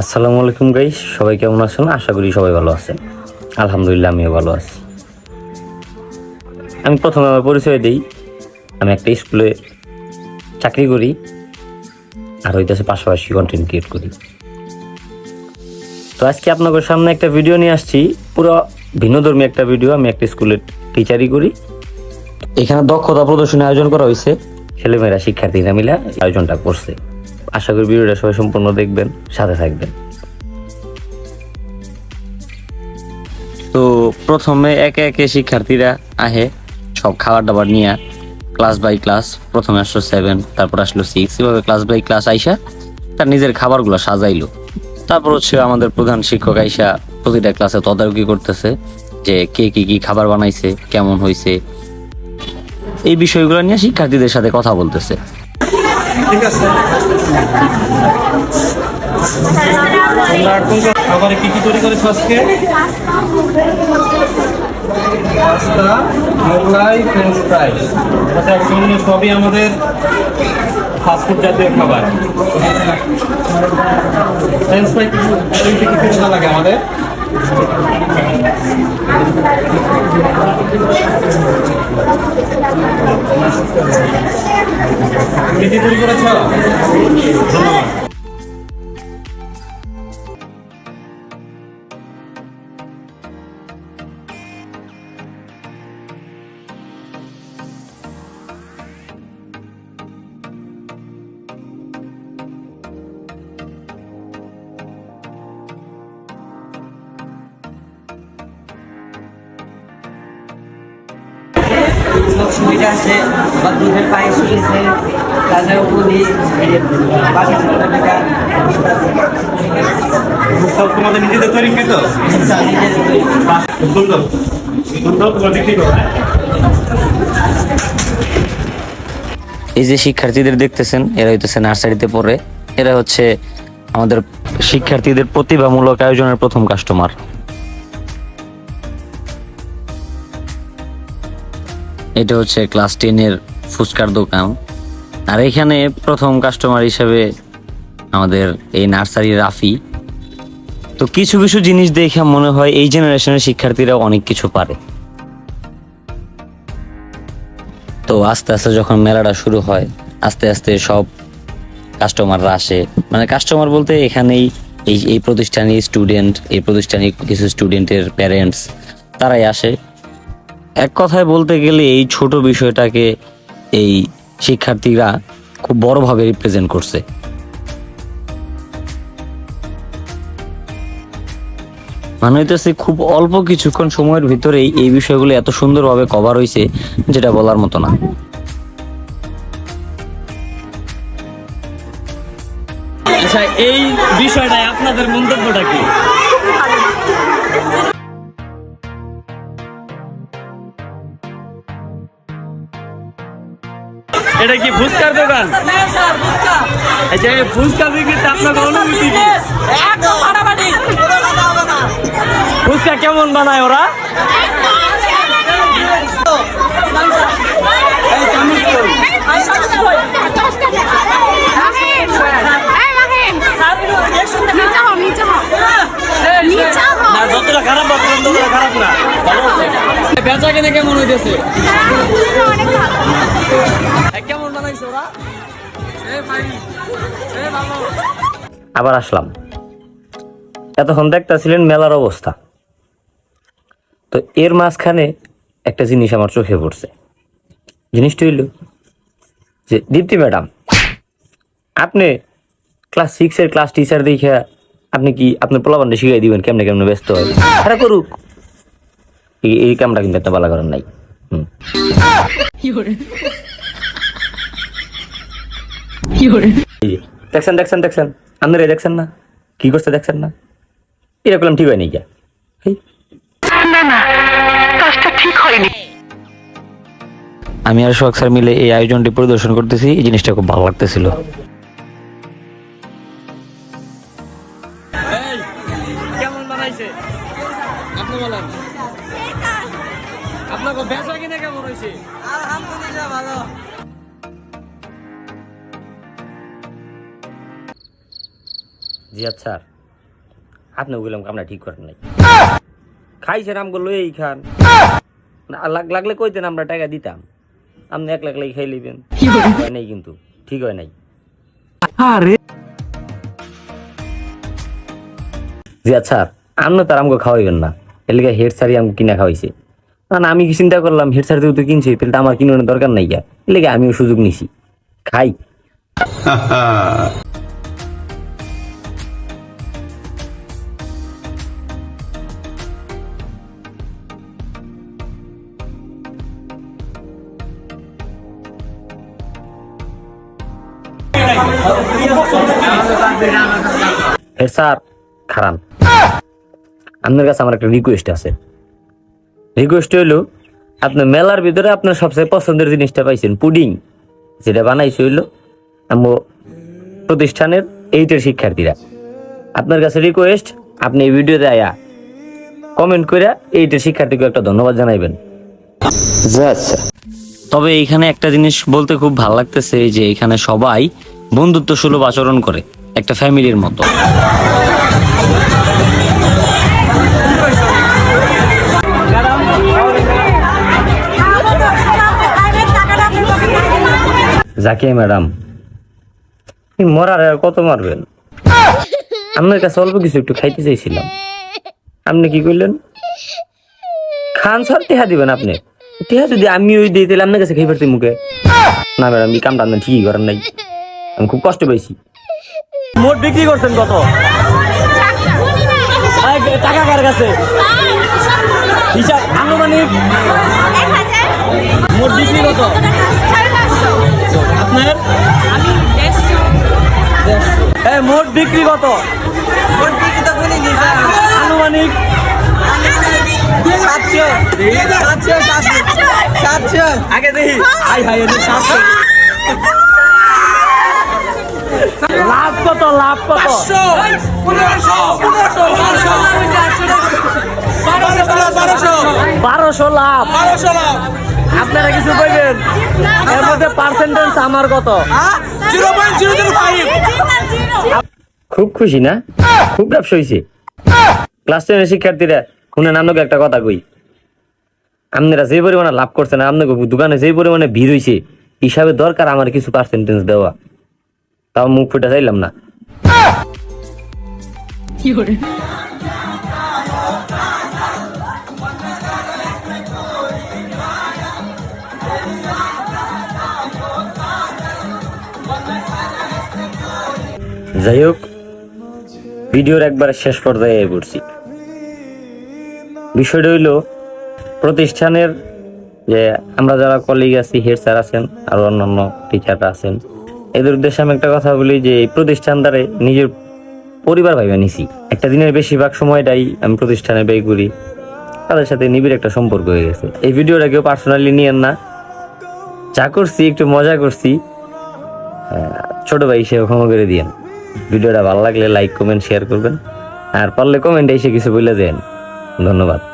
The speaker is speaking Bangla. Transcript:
আসসালামু আলাইকুম গাইস সবাই কেমন আছেন? আশা করি সবাই ভালো আছেন। আলহামদুলিল্লাহ, আমিও ভালো আছি। আমি প্রথমে আমার পরিচয় দিই। আমি একটা স্কুলে চাকরি করি আর হইতেছে পাশাপাশি কন্টেন্ট ক্রিয়েট করি। তো আজকে আপনাদের সামনে একটা ভিডিও নিয়ে আসছি। পুরো ভিন্নধর্মী একটা ভিডিও আমি একটা স্কুলের টিচারই করি। এখানে দক্ষতা প্রদর্শনী আয়োজন করা হয়েছে ছেলেমেয়েরা, শিক্ষার্থীরা মিলে আয়োজনটা করছে। আশা করি ভিডিওটা সবাই সম্পূর্ণ দেখবেন, সাথে থাকবেন। তো প্রথমে একে একে শিক্ষার্থীরা আহে, সব খাবার দাবার নিয়ে ক্লাস বাই ক্লাস প্রথমে আসলো সেভেন তারপর আসলো সিক্স এভাবে ক্লাস বাই ক্লাস আইসা তার নিজের খাবারগুলো সাজাইলো। তারপর হচ্ছে আমাদের প্রধান শিক্ষক আইসা প্রতিটা ক্লাসে তদারকি করতেছে যে কে কি কি খাবার বানাইছে, কেমন হয়েছে এই বিষয়গুলো নিয়ে শিক্ষার্থীদের সাথে কথা বলতেছে। ঠিক আছে। তোমরা এখন খাবারে কি কি তৈরি করেছ আজকে? পাস্তা, মোগলাই ফ্রেঞ্চ ফ্রাই আচ্ছা অ্যাকচুয়ালি সবই আমাদের ফাস্টফুড জাতীয় খাবার। ফ্রেঞ্চ ফ্রাই কি কি মশলা লাগে আমাদের? নিজে তৈরি করেছ? ধন্যবাদ। সুবিধা আছে বা দুধের পায়েস পুলি বাকি ছোটটা সব তোমাদের নিজেদের তৈরি খেতো সুন্দর। সুন্দর তোমরা বিক্রি করো এই যে শিক্ষার্থীদের দেখতেছেন এরা হইতেছে নার্সারিতে পড়ে। এরা হচ্ছে আমাদের শিক্ষার্থীদের প্রতিভামূলক আয়োজনের প্রথম কাস্টমার এটা হচ্ছে ক্লাস টেনের ফুচকার দোকান। আর এখানে প্রথম কাস্টমার হিসেবে আমাদের এই নার্সারি রাফি। তো কিছু কিছু জিনিস দেখে মনে হয় এই জেনারেশনের শিক্ষার্থীরা অনেক কিছু পারে। তো আস্তে আস্তে যখন মেলাটা শুরু হয়, আস্তে আস্তে সব কাস্টমাররা আসে। মানে কাস্টমার বলতে এখানেই এই এই প্রতিষ্ঠানে স্টুডেন্ট এই প্রতিষ্ঠানে কিছু স্টুডেন্টের প্যারেন্টস তারাই আসে। এক কথায় বলতে গেলে এই ছোট বিষয়টাকে এই শিক্ষার্থীরা খুব বড়ভাবে রিপ্রেজেন্ট করছে। মানে হইতেছে খুব অল্প কিছুক্ষণ সময়ের ভিতরেই এই বিষয়গুলো এত সুন্দরভাবে কভার হয়েছে যেটা বলার মতো না। আচ্ছা এই বিষয়টায় আপনাদের মন্তব্যটা কি? এটা কি ফুচকার দোকান? আচ্ছা এই ফুচকা বিক্রিতে আপনার অনুভূতি কি? ফুচকা কেমন বানায় ওরা? যতটা খারাপ ততটা খারাপ না। বেচা কিনে কেমন হইতেছে? কেমন বানাইছে ওরা? আবার আসলাম। এতক্ষণ দেখতেছিলেন মেলার অবস্থা। তো এর মাঝখানে একটা জিনিস আমার চোখে পড়ছে। জিনিসটা হইল যে দীপ্তি ম্যাডাম আপনি ক্লাস সিক্সের ক্লাস টিচার দেখে আপনি কি আপনার পোলাবানটা শিখাই দিবেন? কেমনে কেমনে ব্যস্ত হয়? করুক। এই কামটা কিন্তু বালা করার নাই। দেখছেন দেখছেন দেখছেন। আপনারা দেখছেন না? কি করছে, দেখছেন না? এরকম ঠিক হয়নি গিয়া আমি আর সোহাগ স্যার মিলে এই আয়োজনটি পরিদর্শন করতেছি। এই জিনিসটা খুব ভালো লাগতেছিল। বেচা কিনে কেমন হয়েছে? আলহামদুলিল্লাহ ভালো। জি আচ্ছা আপনি বললাম কামটা ঠিক করেন নাই। খাইছেন আমগো লই খান। লাগলে কইতেন আমরা টাকা দিতাম। আপনি এক লাখ খাই লিবেন হয় নাই কিন্তু ঠিক হয় নাই। জি আচ্ছা আপনি তার আমগো খাওয়াইবেন না। এলাকা হেড সারি আমাকে কিনা খাওয়াইছে। না আমি চিন্তা করলাম, হেড সারি তো কিনছি তাহলে আমার কিনানোর দরকার নাই গা। এলাকা আমিও সুযোগ নিছি। খাই। স্যার, খারান। আপনার কাছে আমার একটা রিকোয়েস্ট আছে। রিকোয়েস্ট হইল আপনি মেলার ভিতরে আপনার সবচেয়ে পছন্দের জিনিসটা পাইছেন পুডিং। যেটা বানাইছে হইল আমার প্রতিষ্ঠানের এইটের শিক্ষার্থীরা। আপনার কাছে রিকোয়েস্ট আপনি এই ভিডিওতে আয়া কমেন্ট করে এইটের শিক্ষার্থীকে একটা ধন্যবাদ জানাইবেন। আচ্ছা। তবে এইখানে একটা জিনিস বলতে খুব ভালো লাগতেছে যে এখানে সবাই বন্ধুত্ব সুলভ আচরণ করে একটা ফ্যামিলির মতো। জাকিয়া ম্যাডাম মরার কত মারবেন? আপনার কাছে অল্প কিছু একটু খাইতে চাইছিলাম। আপনি কি করলেন? খান স্যার, টেহা দিবেন আপনি। টেহা যদি আমি ওই দিই, তাহলে আপনার কাছে খাই পারছি মুখে? না ম্যাডাম, এই কামটা আপনি ঠিকই করেন নাই। আমি খুব কষ্ট পেয়েছি মোট বিক্রি করছেন কত? টাকা কার কাছে? হিসাব আনুমানিক। মোট বিক্রি কত? আপনার? এই মোট বিক্রি কত? আনুমানিক আগে দেখি। হাই হাই সাতশো। লাভ কত লাভ কত? বারোশো লাভ। আপনারা কিছু কইবেন? এর মধ্যে পার্সেন্টেজ আমার কত? খুব খুশি না? খুব ব্যবসা হয়েছে ক্লাস টেনের শিক্ষার্থীরা শুনেন আপনাকে একটা কথা কই। আপনারা যে পরিমাণে লাভ করছেন আপনাকে দোকানে যে পরিমাণে ভিড় হয়েছে হিসাবে দরকার আমার কিছু পার্সেন্টেজ দেওয়া। তাও মুখ ফুটে চাইলাম না। যাই হোক, ভিডিওর একবার শেষ পর্যায়ে পড়ছি। বিষয়টা হইল, প্রতিষ্ঠানের যে আমরা যারা কলিগ আছি হেড স্যার আছেন, আর অন্যান্য টিচাররা আছেন, এদের উদ্দেশ্যে আমি একটা কথা বলি যে, এই প্রতিষ্ঠান দ্বারা নিজের পরিবার ভাইবা নিছি। একটা দিনের বেশিরভাগ সময়টাই আমি প্রতিষ্ঠানে ব্যয় করি। তাদের সাথে নিবিড় একটা সম্পর্ক হয়ে গেছে। এই ভিডিওটা কেউ পার্সোনালি নিয়েন না। যা করছি, একটু মজা করছি ছোট ভাই হিসেবে ক্ষমা করে দিয়েন। ভিডিওটা ভালো লাগলে লাইক কমেন্ট শেয়ার করবেন। আর পারলে কমেন্টে এসে কিছু বলে দেন। ধন্যবাদ।